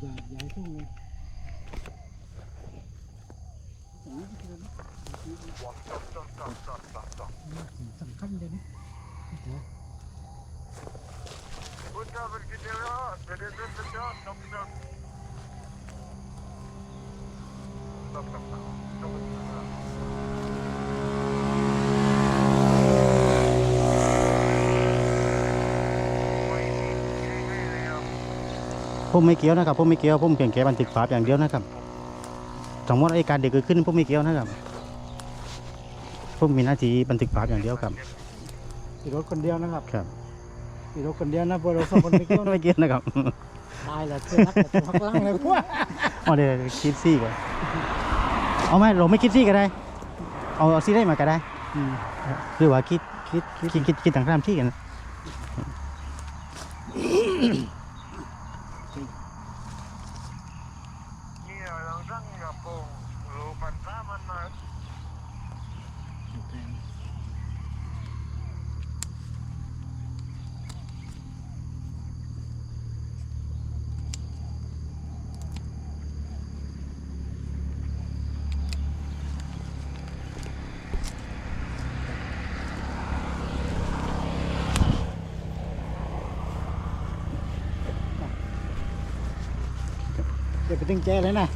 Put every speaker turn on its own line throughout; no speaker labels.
อย่าอย่าให้ทุ่งเลยสำคัญเลยนะ
ผมไม่เกี่ยวนะครับผมไม่เกี่ยวผมเพียงแค่บันทึกภาพอย่างเดียวนะครับสมมติไอ้การเด็กเกิดขึ้นผมไม่เกี่ยวนะครับผมมีหน้าที่บันทึกภาพอย่างเดียวครับ
ขี่รถคนเดียวนะครับ
ครับ
ขี่รถคนเดียวนะพวกเราสองคนไม่เกี่ยวนะ
ไม่เกี่ยวนะครับ
ตายแล้วเสื้อรักกับตัวข้างล่างเลยพวก
เอาเดี๋ยวคิดซี่ก่อนเอาไหมเราไม่คิดซี่ก็ได้ เอาเอาซี่ได้มาก็ได้
อืม
หรือว่าคิด
คิดคิด
คิดคิดคิดต่างๆที่กัน
Thank you.
เดี๋ยวไปตึงแจเลยนะ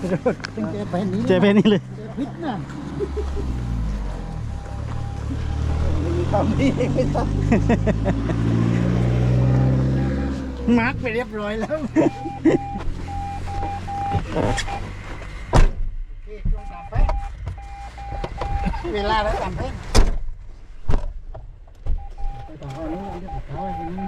กระโดดตึงแจไปนี้
เจเพนนี่เลย
พิษนะไม่มีความดีไม่ต้องมาร์กไปเรียบร้อยแล้วโอเคช่วงสามแพงเวลาแล้วสามแพงไปต่ออันนี้เดี๋ยวไปต่ออันนี้